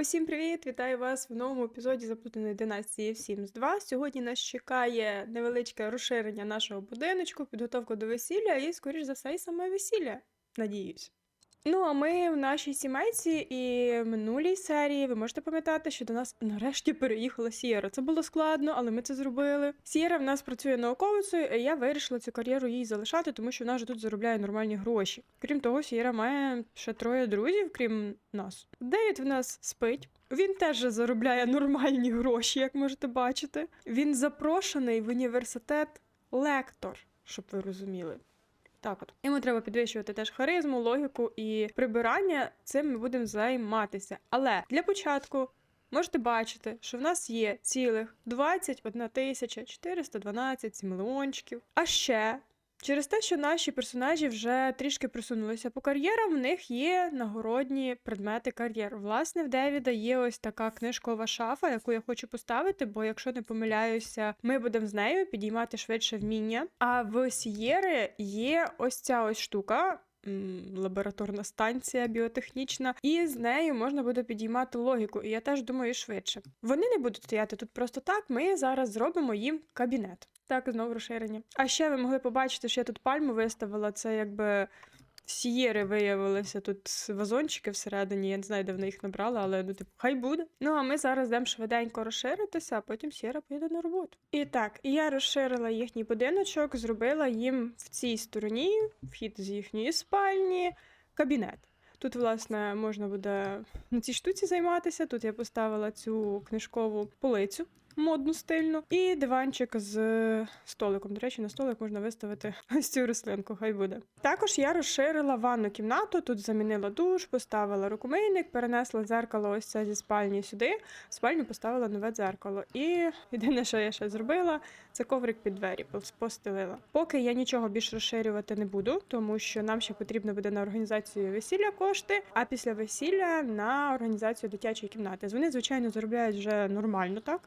Усім привіт! Вітаю вас в новому епізоді заплутаної династії Sims 2. Сьогодні нас чекає невеличке розширення нашого будиночку, підготовка до весілля і, скоріш за все, і саме весілля. Надіюсь. Ну, а ми в нашій сімейці і в минулій серії ви можете пам'ятати, що до нас нарешті переїхала Сієра. Це було складно, але ми це зробили. Сієра в нас працює науковицею, і я вирішила цю кар'єру їй залишати, тому що вона вже тут заробляє нормальні гроші. Крім того, Сієра має ще троє друзів, крім нас. Девід в нас спить. Він теж заробляє нормальні гроші, як можете бачити. Він запрошений в університет лектор, щоб ви розуміли. Так от. Йому треба підвищувати теж харизму, логіку і прибирання. Цим ми будемо займатися. Але для початку можете бачити, що в нас є цілих 21 тисяча 412 мільйончиків. А ще. Через те, що наші персонажі вже трішки присунулися по кар'єрам, в них є нагородні предмети кар'єр. Власне, в Девіда є ось така книжкова шафа, яку я хочу поставити, бо якщо не помиляюся, ми будемо з нею підіймати швидше вміння. А в Сієри є ось ця ось штука. Лабораторна станція біотехнічна, і з нею можна буде підіймати логіку. І я теж думаю швидше. Вони не будуть стояти тут просто так. Ми зараз зробимо їм кабінет. Так, знову розширення. А ще ви могли побачити, що я тут пальму виставила. Це якби сієри виявилися тут вазончики всередині. Я не знаю, де вони їх набрала, але ну типу, хай буде. Ну а ми зараз йдемо швиденько розширитися, а потім сієра поїде на роботу. І так, я розширила їхній будиночок, зробила їм в цій стороні вхід з їхньої спальні, кабінет. Тут, власне, можна буде на цій штуці займатися. Тут я поставила цю книжкову полицю модну стильну, і диванчик з столиком. До речі, на столик можна виставити ось цю рослинку, хай буде. Також я розширила ванну кімнату, тут замінила душ, поставила рукомийник, перенесла дзеркало ось це зі спальні сюди. В спальню поставила нове дзеркало. І єдине, що я ще зробила, це коврик під двері пос- постелила. Поки я нічого більш розширювати не буду, тому що нам ще потрібно буде на організацію весілля кошти, а після весілля на організацію дитячої кімнати. Вони, звичайно, заробляють вже нормально, так?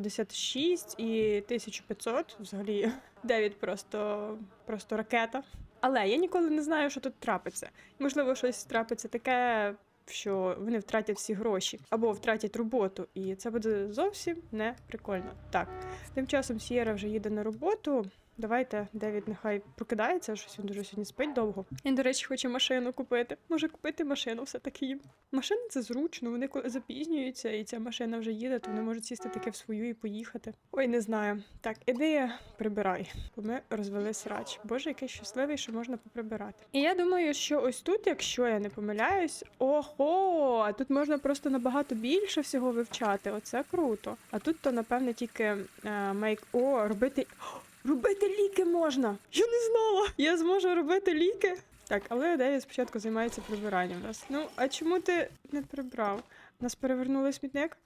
756 і 1500. Взагалі, Девід просто, просто ракета. Але я ніколи не знаю, що тут трапиться. Можливо, щось трапиться таке. Що вони втратять всі гроші або втратять роботу, і це буде зовсім не прикольно. Так, тим часом Сієра вже їде на роботу. Давайте Девід нехай прокидається, щось він дуже сьогодні спить довго. Він, до речі, хоче машину купити. Може купити машину все-таки їм. Машини це зручно, вони запізнюються, і ця машина вже їде, то вони можуть сісти таки в свою і поїхати. Ой, не знаю. Так, іди прибирай, бо ми розвели срач. Боже, який щасливий, що можна поприбирати. І я думаю, що ось тут, якщо я не помиляюсь, ого, а тут можна просто набагато більше всього вивчати. Оце круто. А тут то, напевне, тільки make... О, робити. Робити ліки можна! Я не знала! Я зможу робити ліки. Так, але Девід спочатку займається прибиранням нас. Ну, а чому ти не прибрав? Нас перевернули смітник?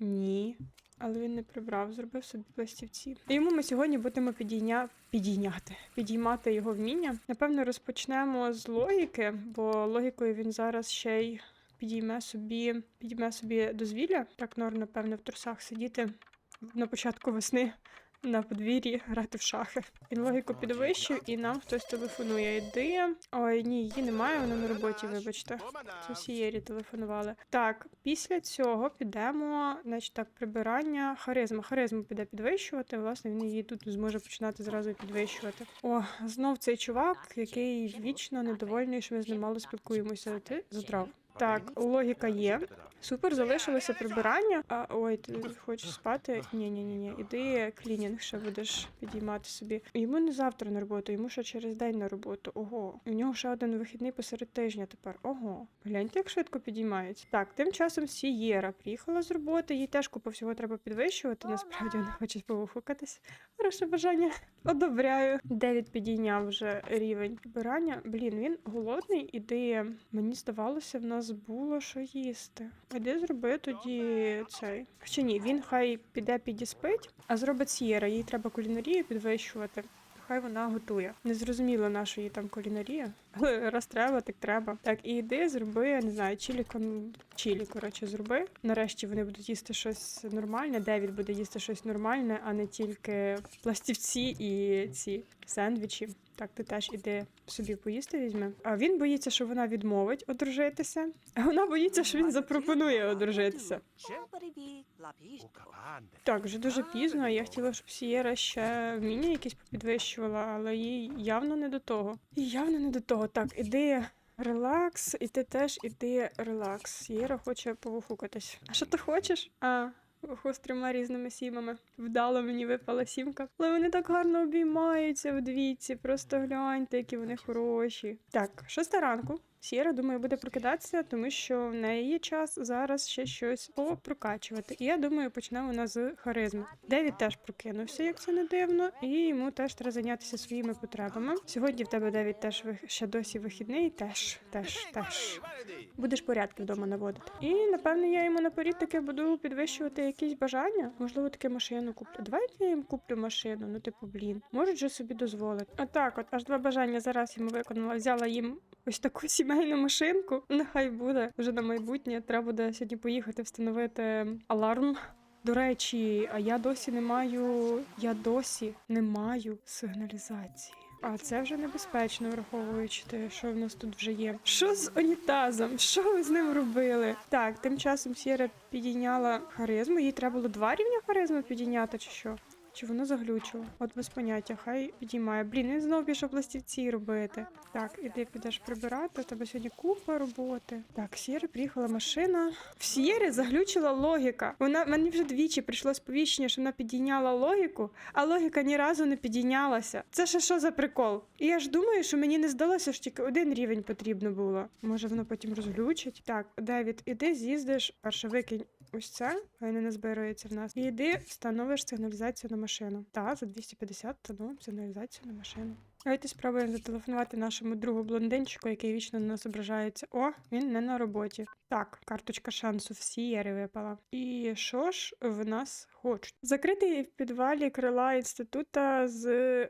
Ні. Але він не прибрав, зробив собі пластівці. І йому ми сьогодні будемо підійня... підійняти, підіймати його вміння. Напевно, розпочнемо з логіки, бо логікою він зараз ще й підійме собі, підійме собі дозвілля. Так норм, напевно, в трусах сидіти на початку весни на подвір'ї грати в шахи. Він логіку підвищив, і нам хтось телефонує. Йди. Ой, ні, її немає, вона на роботі, вибачте. Це Сієрі телефонували. Так, після цього підемо, значить так, прибирання, харизма. Харизму піде підвищувати. Власне, він її тут зможе починати зразу підвищувати. О, знов цей чувак, який вічно недовольний, що ми з ним мало спілкуємося. Ти задрав. Так, логіка є. Супер, залишилося прибирання. А ой, ти хочеш спати? Ні, ні, ні, ні. Іди клінінг ще будеш підіймати собі. Йому не завтра на роботу, йому ще через день на роботу. Ого. В нього ще один вихідний посеред тижня тепер. Ого. Гляньте, як швидко підіймається. Так, тим часом Сієра приїхала з роботи, їй теж купу всього треба підвищувати. Насправді вона хоче повухукатись. Хороше бажання. Одобряю. Девід підійняв вже рівень прибирання. Блін, він голодний, іди. Мені здавалося, в нас було що їсти. Іди зроби тоді цей. Хоча ні, він хай піде підіспить, а зробить сієра. Їй треба кулінарію підвищувати. Хай вона готує. Не зрозуміло нашої там кулінарія. Але раз треба, так треба. Так, і йди, зроби, я не знаю, чілі кон... чілі, коротше, зроби. Нарешті вони будуть їсти щось нормальне. Девід буде їсти щось нормальне, а не тільки пластівці і ці сендвічі. Так, ти теж іди собі поїсти візьми. А він боїться, що вона відмовить одружитися, а вона боїться, що він запропонує одружитися. Так, вже дуже пізно. Я хотіла, щоб Сієра ще вміння якісь попідвищувала, але їй явно не до того. Їй явно не до того. Так, іди релакс, і ти теж іди релакс. Сієра хоче повухукатись. А що ти хочеш? А. З трьома різними сімами. Вдало мені випала сімка. Але вони так гарно обіймаються вдвічі. Просто гляньте, які вони хороші. Так, шоста ранку. Сієра, думаю, буде прокидатися, тому що неї є час зараз ще щось попрокачувати. І я думаю, почне вона з харизми. Девід теж прокинувся, як це не дивно, і йому теж треба зайнятися своїми потребами. Сьогодні в тебе Девід теж ще досі вихідний, теж, теж, теж. Будеш порядки вдома наводити. І напевне я йому наперед таки буду підвищувати якісь бажання. Можливо, таке машину куплю. Давайте я їм куплю машину. Ну, типу, блін, можуть же собі дозволити. А так, от аж два бажання зараз йому виконала. Взяла їм ось таку сімейну машинку. Нехай буде вже на майбутнє. Треба буде сьогодні поїхати встановити аларм. До речі, а я досі не маю. Я досі не маю сигналізації. А це вже небезпечно, враховуючи те, що в нас тут вже є. Що з унітазом? Що ви з ним робили? Так, тим часом Сєра підійняла харизму. Їй треба було два рівня харизми підійняти, чи що? Чи воно заглючило? От без поняття, хай підіймає. Блін, він знову пішов пластівці робити. Так, іди підеш прибирати. У тебе сьогодні купа роботи. Так, Сєри приїхала машина. В Сєри заглючила логіка. Вона мені вже двічі прийшло сповіщення, що вона підійняла логіку, а логіка ні разу не підійнялася. Це ще що за прикол? І я ж думаю, що мені не здалося, що тільки один рівень потрібно було. Може, воно потім розглючить. Так, Девід, іди з'їздиш, перше викинь ось це, а не збирається в нас. І йди встановиш сигналізацію на машину. Та, за 250 встановимо сигналізацію на машину. Давайте спробуємо зателефонувати нашому другу блондинчику, який вічно на нас ображається. О, він не на роботі. Так, карточка шансу Сієри випала. І що ж в нас хочуть? Закрити в підвалі крила інститута з.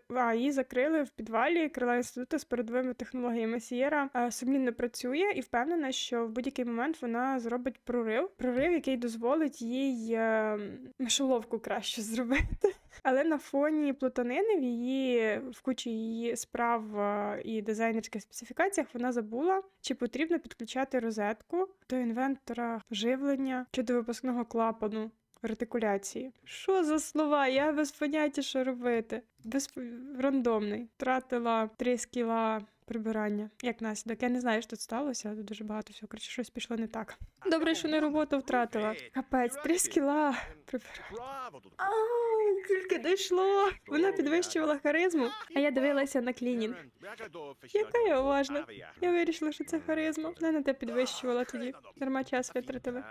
А, її закрили в підвалі крила інституту з передовими технологіями. Сієра е, сумлінно працює і впевнена, що в будь-який момент вона зробить прорив. Прорив, який дозволить їй е, мишоловку краще зробити. Але на фоні плутанини в її в кучі її справ е, і дизайнерських специфікаціях вона забула, чи потрібно підключати розетку до інвентора живлення чи до випускного клапану ретикуляції. Що за слова? Я без поняття, що робити. Без рандомний. Тратила 3 скіла прибирання. Як наслідок. Я не знаю, що тут сталося, тут дуже багато всього. Коротше, щось пішло не так. Добре, що не роботу втратила. Капець, 3 скіла прибирання. А, тільки дійшло. Вона підвищувала харизму, а я дивилася на клінінг. Яка я уважна. Я вирішила, що це харизма. Вона на те підвищувала тоді. Дарма час витратили.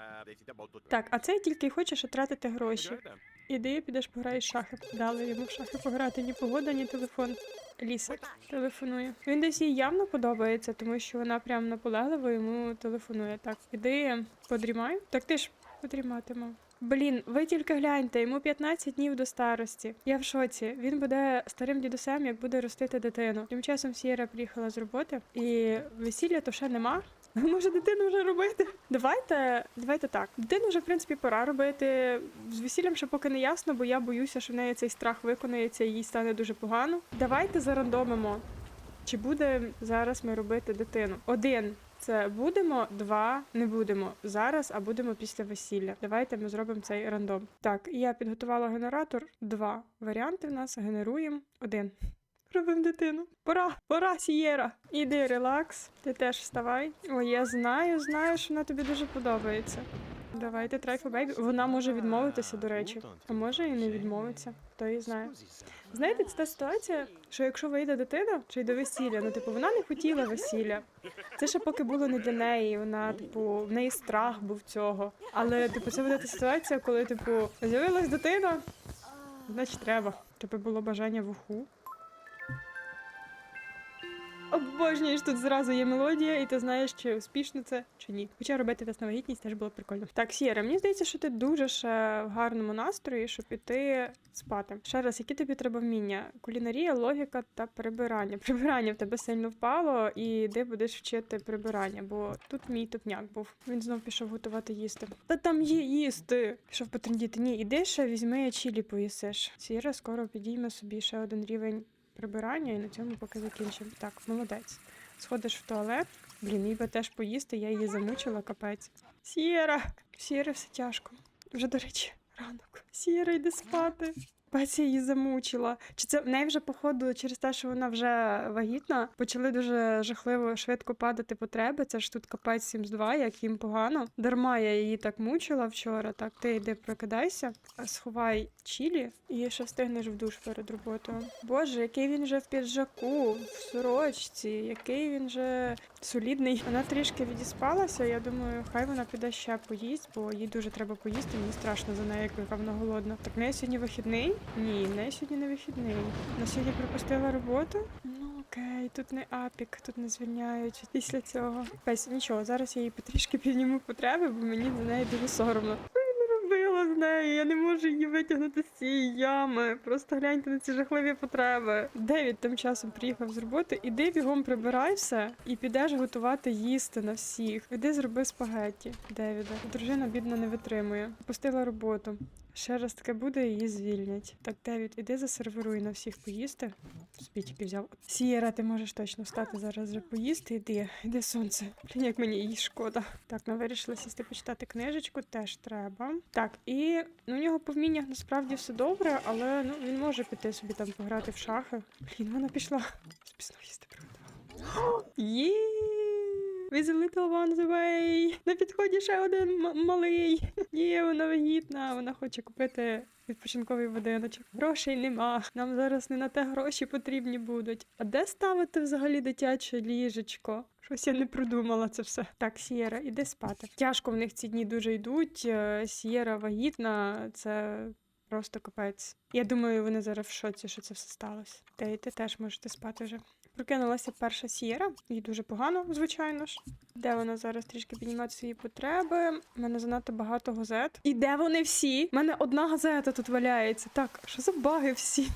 Так, а цей тільки хоче, що тратити гроші. Іди, підеш пограєш шахи. Дали йому в шахи пограти ні погода, ні телефон. Ліса телефонує. Він десь їй явно подобається, тому що вона прям наполегливо йому телефонує. Так, іди подрімай. Так ти ж подрімати мав. Блін, ви тільки гляньте, йому 15 днів до старості. Я в шоці. Він буде старим дідусем, як буде ростити дитину. Тим часом Сієра приїхала з роботи, і весілля то ще нема. Може, дитину вже робити? Давайте, давайте так. Дитину вже, в принципі, пора робити. З весіллям ще поки не ясно, бо я боюся, що в неї цей страх виконається і їй стане дуже погано. Давайте зарандомимо. Чи буде зараз ми робити дитину? Один. Це будемо, два не будемо зараз, а будемо після весілля. Давайте ми зробимо цей рандом. Так, я підготувала генератор. Два варіанти в нас генеруємо. Один. Робимо дитину. Пора, пора, Сієра. Іди, релакс. Ти теж вставай. Ой, я знаю, знаю, що вона тобі дуже подобається. Давайте трайфу бейбі. Вона може відмовитися, до речі. А може і не відмовиться. Хто її знає. Знаєте, це та ситуація, що якщо вийде дитина, чи й до весілля, ну типу вона не хотіла весілля. Це ще поки було не для неї. Вона, типу, в неї страх був цього. Але типу, це буде та ситуація, коли, типу, з'явилась дитина, значить треба. Тебе було бажання в уху. Обожнюєш, тут зразу є мелодія, і ти знаєш, чи успішно це чи ні. Хоча робити тест на вагітність теж було прикольно. Так, Сіра, мені здається, що ти дуже ще в гарному настрої, щоб піти спати. Ще раз, які тобі треба вміння? Кулінарія, логіка та прибирання. Прибирання в тебе сильно впало, і де будеш вчити прибирання, бо тут мій тупняк був. Він знов пішов готувати їсти. Та там є їсти. Пішов потрендіти. Ні, іди ще візьми чілі поїсиш. Сіра скоро підійме собі ще один рівень прибирання і на цьому поки закінчимо. Так, молодець. Сходиш в туалет. Блін, їй би теж поїсти, я її замучила, капець. Сіра! Сіра, все тяжко. Вже, до речі, ранок. Сіра, йди спати. Баці її замучила. Чи це в неї вже, походу, через те, що вона вже вагітна, почали дуже жахливо швидко падати потреби. Це ж тут капець 7 з 2, як їм погано. Дарма я її так мучила вчора. Так, ти йди прокидайся, сховай чілі і ще встигнеш в душ перед роботою. Боже, який він же в піджаку, в сорочці, який він же солідний. Вона трішки відіспалася. Я думаю, хай вона піде ще поїсть, бо їй дуже треба поїсти. Мені страшно за нею, як яка вона голодна. Так в неї сьогодні вихідний? Ні, в неї сьогодні не вихідний. Вона сьогодні пропустила роботу. Ну окей, тут не апік, тут не звільняють після цього. Пес, нічого, зараз я їй потрішки підніму потреби, бо мені за неї дуже соромно. Що я наробила з нею? Я не можу її витягнути з цієї ями. Просто гляньте на ці жахливі потреби. Девід тим часом приїхав з роботи. Іди бігом прибирайся і підеш готувати їсти на всіх. Іди зроби спагетті, Девіда. Дружина бідна не витримує. Пустила роботу. Ще раз таке буде, її звільнять. Так, Девід, іди засервируй на всіх поїсти. Собі взяв. Сієра, ти можеш точно встати зараз вже поїсти. Іди, іди сонце. Блін, як мені її шкода. Так, ну вирішила сісти почитати книжечку, теж треба. Так, і ну, у нього по вміннях насправді все добре, але ну він може піти собі там пограти в шахи. Блін, вона пішла. Спісно їсти приготувала. Є! With the little ones away. На підході ще один малий. Є, вона вагітна, вона хоче купити відпочинковий будиночок. Грошей нема. Нам зараз не на те гроші потрібні будуть. А де ставити взагалі дитяче ліжечко? Щось я не придумала це все. Так, Сієра, іди спати. Тяжко в них ці дні дуже йдуть. Е, Сієра вагітна, це просто капець. Я думаю, вони зараз в шоці, що це все сталося. Та й ти теж можете спати вже. Прокинулася перша сієра, їй дуже погано, звичайно ж. Де вона зараз трішки піднімає свої потреби? У мене занадто багато газет. І де вони всі? У мене одна газета тут валяється. Так, що за баги всі?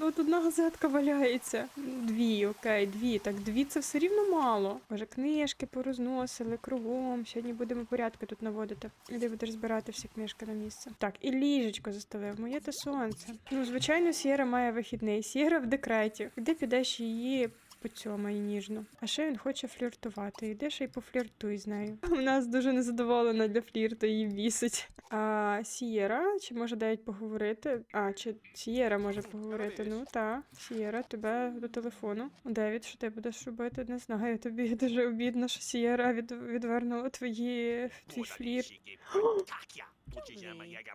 От, одна газетка валяється. Дві, окей, дві. Так, дві це все рівно мало. Боже, книжки порозносили кругом. Сьогодні будемо порядки тут наводити. Іди будеш збирати всі книжки на місце. Так, і ліжечко заставив. Моє те сонце. Ну, звичайно, Сєра має вихідний. Сєра в декреті. Де підеш її поцьомай ніжно. А ще він хоче фліртувати. Іди ще й пофліртуй з нею. У нас дуже незадоволена для флірту, її бісить. А Сієра, чи може навіть поговорити? А, чи Сієра може поговорити? Ну та, Сієра, тебе до телефону. Девід, що ти будеш робити? Не знаю. Тобі дуже обідно, що Сієра від, відвернула твої твій флірт.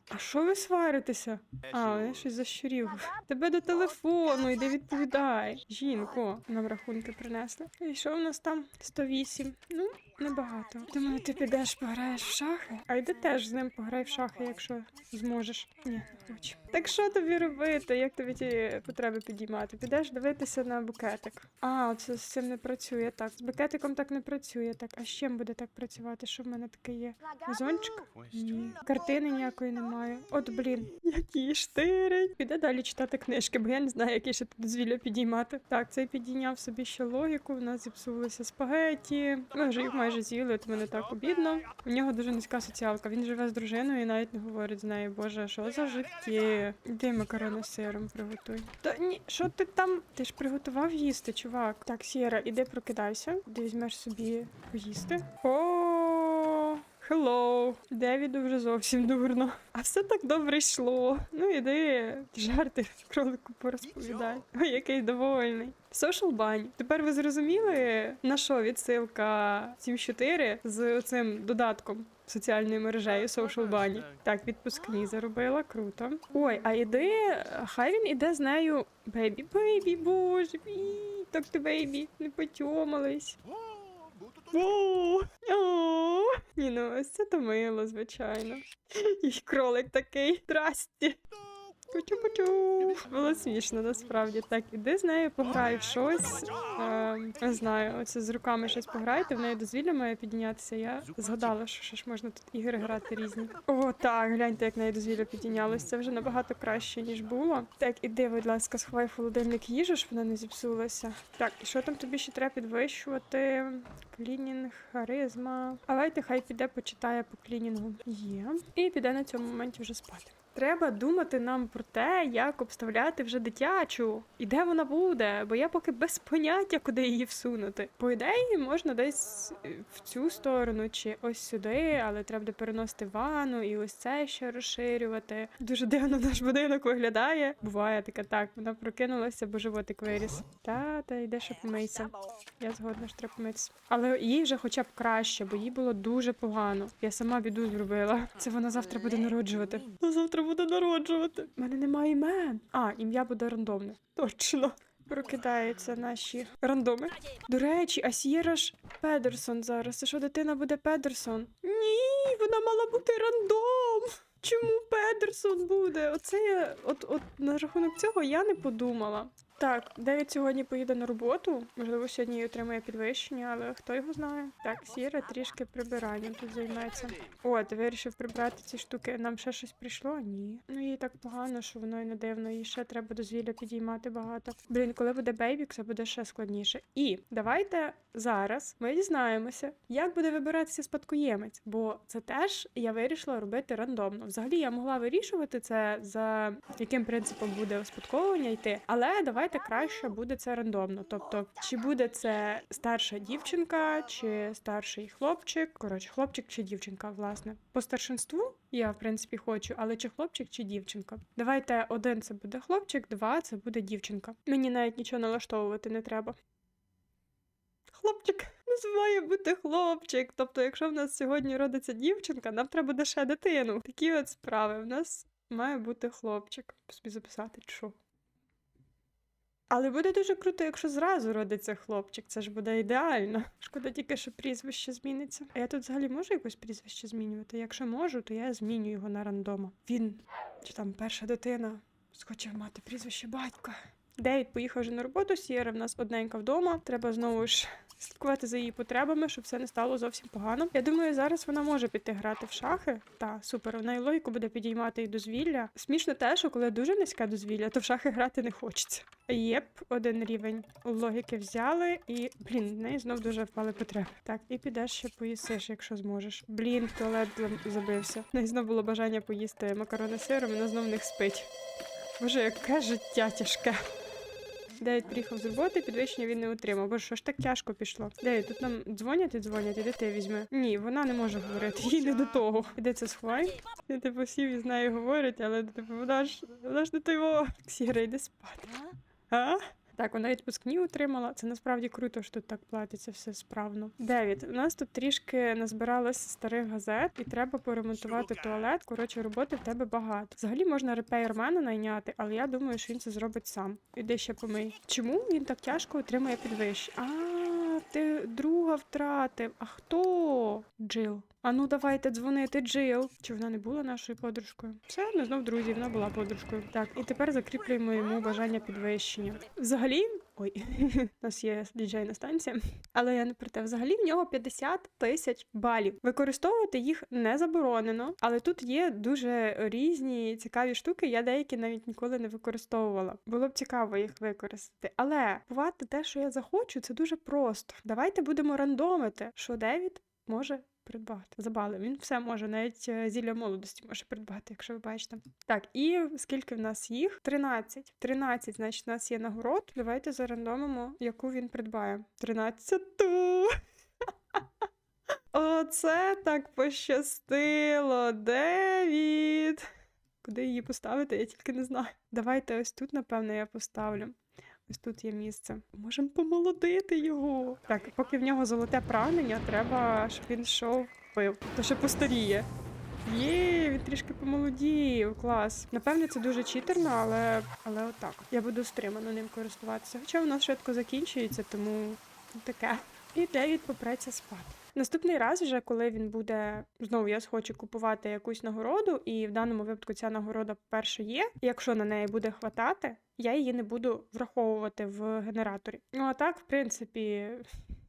А що ви сваритеся? А, я щось защурів. Тебе до телефону, йди відповідай. Жінко, нам рахунки принесли. І що в нас там? 108. Ну, небагато. Думаю, ти підеш пограєш в шахи. А йди теж з ним пограй в шахи, якщо зможеш. Ні, не хочу. Так що тобі робити? Як тобі ті потреби підіймати? Підеш дивитися на букетик. А, це з цим не працює так. З букетиком так не працює. Так, а з чим буде так працювати? Що в мене таке є? Вазончик? Ні. Картини ніякої немає. От блін, які штирить. Піде далі читати книжки, бо я не знаю, які ще тут дозвілля підіймати. Так, цей підійняв собі ще логіку. У нас зіпсувалися спагеті. Ми вже їх майже з'їли, то мене так обідно. У нього дуже низька соціалка. Він живе з дружиною і навіть не говорить з нею. Боже, що за життя? Іди макарони з сиром приготуй. Та ні, що ти там? Ти ж приготував їсти, чувак. Так, Сіра, іди прокидайся, де візьмеш собі поїсти. О, Хеллоу, Девіду вже зовсім дурно. А все так добре йшло. Ну іди, жарти кролику порозповідай. Ой, який довольний. Social Bunny. Тепер ви зрозуміли, на що відсилка 7.4 з цим додатком соціальною мережею Social Bunny? Так, відпускні заробила, круто. Ой, а іди, хай він іде з нею. Бейбі, бейбі, боже мій, так ти бейбі, не потьомались. О, Ні, ну ось це то мило, звичайно. І кролик такий. Здрасті. Було смішно, насправді. Так, іди з нею пограй в щось. Не знаю, оце з руками щось пограйте, в неї дозвілля має піднятися. Я згадала, що ще ж можна тут ігри грати різні. О, так, гляньте, як неї дозвілля піднялось. Це вже набагато краще, ніж було. Так, іди, будь ласка, сховай в холодильник їжу, щоб вона не зіпсулася. Так, і що там тобі ще треба підвищувати? Клінінг, харизма. Давайте хай піде почитає по клінінгу. Є. І піде на цьому моменті вже спати. Треба думати нам про те, як обставляти вже дитячу і де вона буде, бо я поки без поняття, куди її всунути. По ідеї, можна десь е, в цю сторону чи ось сюди, але треба буде переносити ванну і ось це ще розширювати. Дуже дивно наш будинок виглядає. Буває таке так. Вона прокинулася, бо животик виріс. Та, та йде, що помийся. Я згодна, що треба помитися. Але їй вже хоча б краще, бо їй було дуже погано. Я сама біду зробила. Це вона завтра буде народжувати. Вона буде народжувати. У мене немає імен. А, ім'я буде рандомне. Точно. Прокидаються наші рандоми. До речі, а Сієра ж Педерсон зараз. Це що дитина буде Педерсон? Ні, вона мала бути рандом. Чому Педерсон буде? Оце я от, от на рахунок цього я не подумала. Так, Девід сьогодні поїде на роботу. Можливо, сьогодні і отримає підвищення, але хто його знає. Так, Сіра трішки прибиранням тут займається. О, ти вирішив прибрати ці штуки. Нам ще щось прийшло? Ні. Ну їй так погано, що воно і не дивно. Їй ще треба дозвілля підіймати багато. Блін, коли буде бейбік, це буде ще складніше. І давайте зараз ми дізнаємося, як буде вибиратися спадкоємець, бо це теж я вирішила робити рандомно. Взагалі я могла вирішувати це за яким принципом буде успадковування йти, але давайте краще буде це рандомно. Тобто, чи буде це старша дівчинка, чи старший хлопчик, коротше, хлопчик чи дівчинка, власне. По старшинству я в принципі хочу, але чи хлопчик, чи дівчинка. Давайте один це буде хлопчик, два це буде дівчинка. Мені навіть нічого налаштовувати не треба. Хлопчик. У нас має бути хлопчик. Тобто, якщо в нас сьогодні родиться дівчинка, нам треба буде ще дитину. Такі от справи. В нас має бути хлопчик. Собі записати, що. Але буде дуже круто, якщо зразу родиться хлопчик. Це ж буде ідеально. Шкода тільки, що прізвище зміниться. А я тут взагалі можу якось прізвище змінювати? Якщо можу, то я зміню його на рандома. Він чи там перша дитина схоче мати прізвище батька. Девід поїхав вже на роботу, Сієра в нас одненька вдома. Треба знову ж слідкувати за її потребами, щоб все не стало зовсім погано. Я думаю, зараз вона може піти грати в шахи. Та супер, вона і логіку буде підіймати і дозвілля. Смішно те, що коли дуже низьке дозвілля, то в шахи грати не хочеться. Єп, один рівень логіки взяли, і блін, в неї знов дуже впали потреби. Так, і підеш ще поїсиш, якщо зможеш. Блін, туалет забився. В неї знов було бажання поїсти макарони з сиром, вона знов в них спить. Боже, яке життя тяжке. Девід приїхав з роботи, підвищення він не отримав. Бо що ж так тяжко пішло? Девід, тут нам дзвонять і дзвонять, іди ти візьме. Ні, вона не може говорити, їй не до того. Іди це сховай. Я типу сів і з нею говорить, але типу вона ж вона ж не того. Сіра, йди спати. А? Так, вона відпускні отримала. Це насправді круто, що тут так платиться все справно. Девід, у нас тут трішки назбиралося старих газет, і треба поремонтувати туалет. Коротше, роботи в тебе багато. Взагалі можна репейрмена найняти, але я думаю, що він це зробить сам. Іди ще помий. Чому він так тяжко отримує підвищення? А, ти друга втратив. А хто? Джил. А ну давайте дзвонити Джил. Чи вона не була нашою подружкою? Все, ми знов друзі, вона була подружкою. Так, і тепер закріплюємо йому бажання підвищення. Взагалі, ой, у нас є діджейна станція. Але я не про те. Взагалі в нього 50 тисяч балів. Використовувати їх не заборонено, але тут є дуже різні цікаві штуки. Я деякі навіть ніколи не використовувала. Було б цікаво їх використати. Але купувати те, що я захочу, це дуже просто. Давайте будемо рандомити, що Девід може. Придбати за бали. Він все може, навіть е, зілля молодості може придбати, якщо ви бачите. Так, і скільки в нас їх? 13. 13, значить, у нас є нагород. Давайте зарандомимо, яку він придбає. 13-ту. Оце так пощастило. Девід. Куди її поставити, я тільки не знаю. Давайте ось тут, напевно, я поставлю. Ось тут є місце. Можемо помолодити його. Так, поки в нього золоте прагнення, треба, щоб він йшов пив. То ще постаріє. Є, він трішки помолодів, клас. Напевне, це дуже читерно, але, але отак. Я буду стримано ним користуватися. Хоча воно швидко закінчується, тому таке. І Девід попреться спати. Наступний раз, вже коли він буде знову, я схочу купувати якусь нагороду, і в даному випадку ця нагорода, по-перше, є. Якщо на неї буде хватати, я її не буду враховувати в генераторі. Ну а так, в принципі,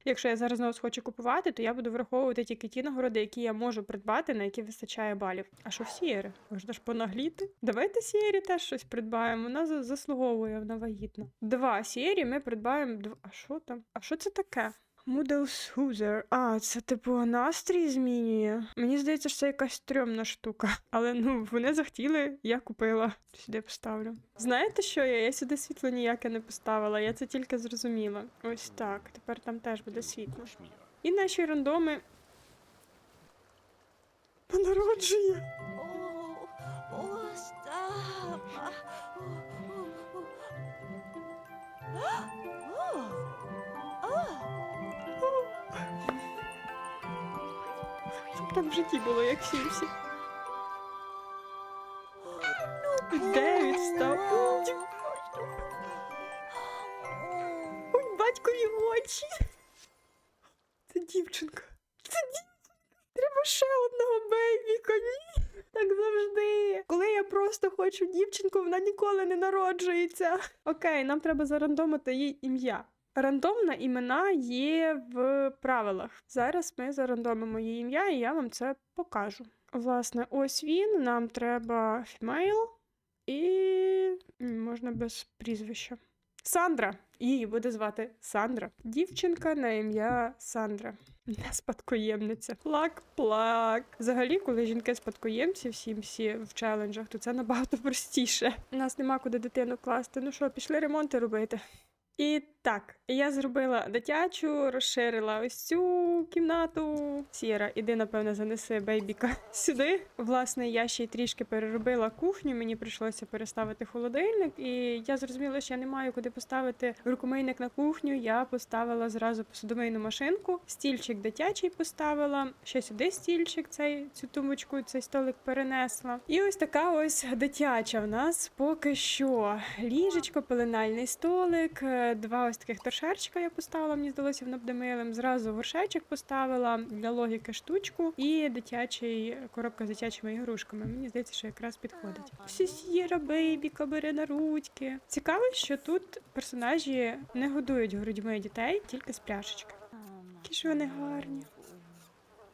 якщо я зараз знову схочу купувати, то я буду враховувати тільки ті нагороди, які я можу придбати, на які вистачає балів. А що в Сієри? Можна ж понагліти? Давайте Сієрі теж щось придбаємо. Вона за- заслуговує, вона вагітна. Два Сієрі ми придбаємо. А що там? А що це таке? Moodle Soother. А, це типу настрій змінює. Мені здається, що це якась стрьомна штука. Але ну, вони захотіли, я купила. Сюди поставлю. Знаєте що я? Я сюди світло ніяке не поставила, я це тільки зрозуміла. Ось так. Тепер там теж буде світло. І наші рандоми. Народжує. Так в житті було, як всі всі. Девід встав. Ой, батькові очі. Це дівчинка. Це дівчинка. Треба ще одного бейбіка. Ні. Так завжди. Коли я просто хочу дівчинку, вона ніколи не народжується. Окей, нам треба зарандомити їй ім'я. Рандомна імена є в правилах. Зараз ми зарандомимо її ім'я, і я вам це покажу. Власне, ось він. Нам треба фімейл і можна без прізвища. Сандра. Її буде звати Сандра. Дівчинка на ім'я Сандра. Не спадкоємниця. Плак-плак. Взагалі, коли жінки спадкоємці всі всі в челенджах, то це набагато простіше. У нас нема куди дитину класти. Ну що, пішли ремонти робити. І так, я зробила дитячу, розширила ось цю кімнату. Сіра, іди, напевно, занеси бейбіка сюди. Власне, я ще й трішки переробила кухню, мені прийшлося переставити холодильник, і я зрозуміла, що я не маю куди поставити рукомийник на кухню. Я поставила зразу посудомийну машинку, стільчик дитячий поставила, ще сюди стільчик, цей цю тумбочку, цей столик перенесла. І ось така ось дитяча в нас поки що. Ліжечко, пеленальний столик, е, два ось таких торшерчика я поставила, мені здалося воно буде милим. Зразу горшечок поставила для логіки штучку і дитячий коробка з дитячими ігрушками. Мені здається, що якраз підходить. Всі сіра бейбіка бере на ручки. Цікаво, що тут персонажі не годують грудьми дітей, тільки з пляшечки. Які ж вони гарні.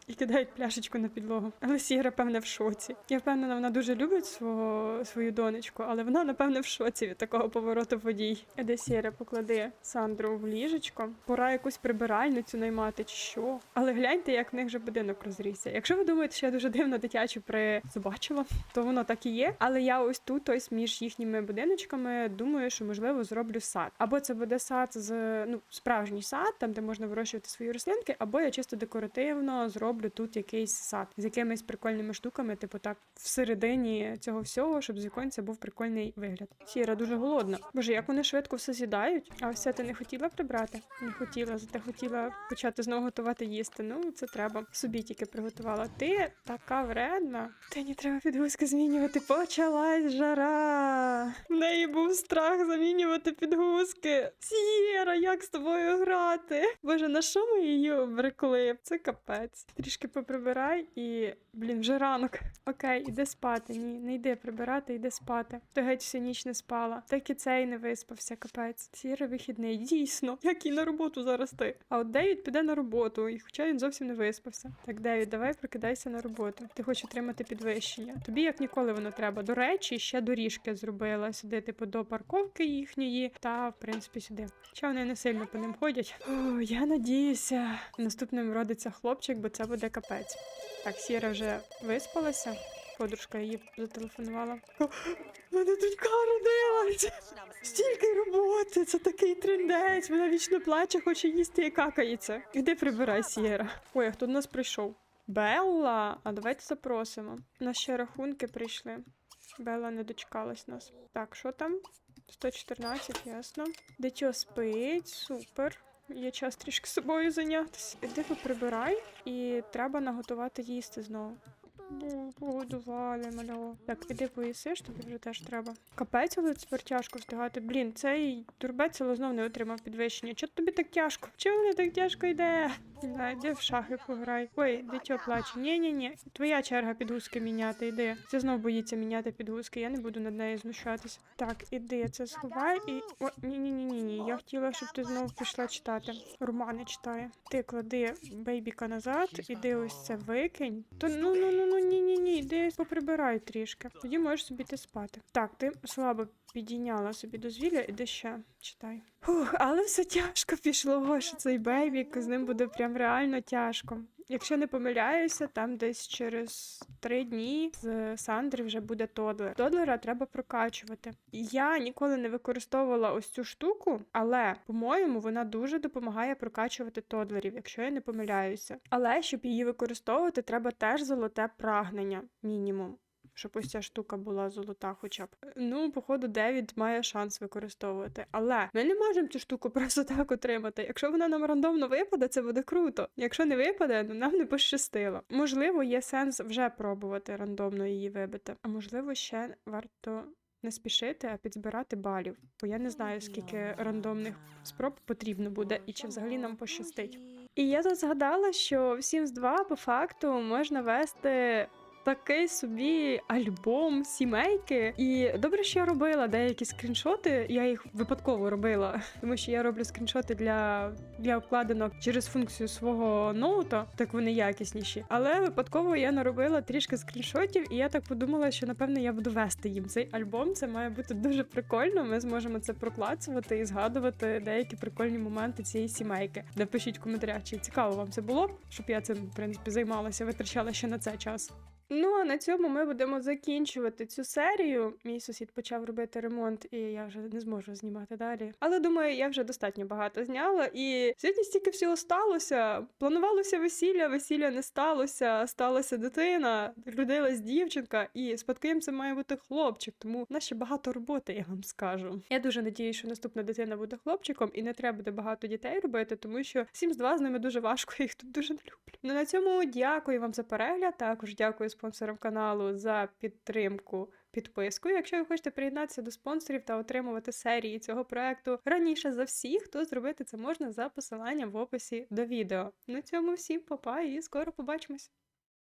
І кидають пляшечку на підлогу. Але Сіра, певне, в шоці. Я впевнена, вона дуже любить свого, свою донечку, але вона, напевне, в шоці від такого повороту подій. Де Сіра поклади Сандру в ліжечко. Пора якусь прибиральницю наймати чи що. Але гляньте, як в них вже будинок розрісся. Якщо ви думаєте, що я дуже дивно дитячу призубачила, то воно так і є. Але я ось тут, ось між їхніми будиночками, думаю, що можливо зроблю сад. Або це буде сад з ну справжній сад, там де можна вирощувати свої рослинки, або я чисто декоративно зроблю тут якийсь сад з якимись прикольними штуками, типу так всередині цього всього, щоб з віконця був прикольний вигляд. Сіра дуже голодна. Боже, як вони швидко все з'їдають. А ось ти не хотіла прибрати? Не хотіла, зате хотіла почати знову готувати їсти. Ну це треба. Собі тільки приготувала. Ти така вредна. Та не треба підгузки змінювати. Почалась жара. В неї був страх замінювати підгузки. Сіра, як з тобою грати? Боже, на що ми її обрекли? Це капець. Трішки поприбирай і, блін, вже ранок. Окей, іди спати. Ні, не йди прибирати, йди спати. Ти геть всю ніч не спала. Так і цей не виспався, капець. Сірий вихідний, дійсно. Як і на роботу зараз ти. А от Девід піде на роботу, і хоча він зовсім не виспався. Так, Девід, давай прокидайся на роботу. Ти хочеш отримати підвищення. Тобі як ніколи воно треба. До речі, ще доріжки зробила сюди, типу, до парковки їхньої, та в принципі сюди. Хоча вони не сильно по ним ходять. О, я надіюся, наступним родиться хлопчик, бо це буде капець. Так, Сіра вже виспалася. Подружка її зателефонувала. Мене донька родилася! Стільки роботи, це такий трендець. Вона вічно плаче, хоче їсти і какається. Іди прибирай, Сіра. Ой, а хто до нас прийшов? Белла, а давайте запросимо. У нас ще рахунки прийшли. Белла не дочекалась нас. Так, що там? 114, ясно. Дитя спить, супер. Є час трішки собою зайнятися. Іди поприбирай, і треба наготувати їсти знову. Ну, погодували мало. Так, іди поїсиш, тобі вже теж треба. Капець, але тепер тяжко встигати. Блін, цей турбець але знов не отримав підвищення. Чого тобі так тяжко? Чого не так тяжко йде? Да, йди в шахи пограй. Ой, дитя плаче. Ні, ні, ні. Твоя черга підгузки міняти. Іди. Це знов боїться міняти підгузки. Я не буду над нею знущатися. Так, іди, це сховай і. О, ні, ні, ні, ні, ні. Я хотіла, щоб ти знову пішла читати. Романи читає. Ти клади бейбіка назад, іди ось це викинь. То ну ну ну ну ні, ні, ні. Іди поприбирай трішки. Тоді можеш собі ти спати. Так, ти слабо підійняла собі дозвілля, іди ще читай. Фух, але все тяжко пішло, що цей бейбік, з ним буде прям реально тяжко. Якщо не помиляюся, там десь через три дні з Сандри вже буде тодлер. Тодлера треба прокачувати. Я ніколи не використовувала ось цю штуку, але по-моєму вона дуже допомагає прокачувати тодлерів, якщо я не помиляюся. Але щоб її використовувати, треба теж золоте прагнення, мінімум. Щоб ось ця штука була золота, хоча б. Ну, походу, Девід має шанс використовувати. Але ми не можемо цю штуку просто так отримати. Якщо вона нам рандомно випаде, це буде круто. Якщо не випаде, ну нам не пощастило. Можливо, є сенс вже пробувати рандомно її вибити. А можливо, ще варто не спішити, а підзбирати балів. Бо я не знаю, скільки рандомних спроб потрібно буде, і чи взагалі нам пощастить. І я тут згадала, що в Sims 2 по факту можна вести. Такий собі альбом сімейки, і добре, що я робила деякі скріншоти. Я їх випадково робила, тому що я роблю скріншоти для, для обкладинок через функцію свого ноута, так вони якісніші. Але випадково я наробила трішки скріншотів, і я так подумала, що напевно я буду вести їм цей альбом. Це має бути дуже прикольно. Ми зможемо це проклацувати і згадувати деякі прикольні моменти цієї сімейки. Напишіть в коментарях, чи цікаво вам це було, щоб я цим в принципі займалася, витрачала ще на це час. Ну а на цьому ми будемо закінчувати цю серію. Мій сусід почав робити ремонт, і я вже не зможу знімати далі. Але думаю, я вже достатньо багато зняла. І сьогодні стільки всього сталося. Планувалося весілля, весілля не сталося. Сталася дитина, родилась дівчинка, і спадкоємцем має бути хлопчик. Тому в нас ще багато роботи, я вам скажу. Я дуже надію, що наступна дитина буде хлопчиком, і не треба буде багато дітей робити, тому що Sims 2 з ними дуже важко, їх тут дуже не люблю. Ну на цьому дякую вам за перегляд. Також дякую спонсорам каналу за підтримку. Підписку, якщо ви хочете приєднатися до спонсорів та отримувати серії цього проекту раніше за всіх, то зробити це можна за посиланням в описі до відео. На цьому всім па-па і скоро побачимось!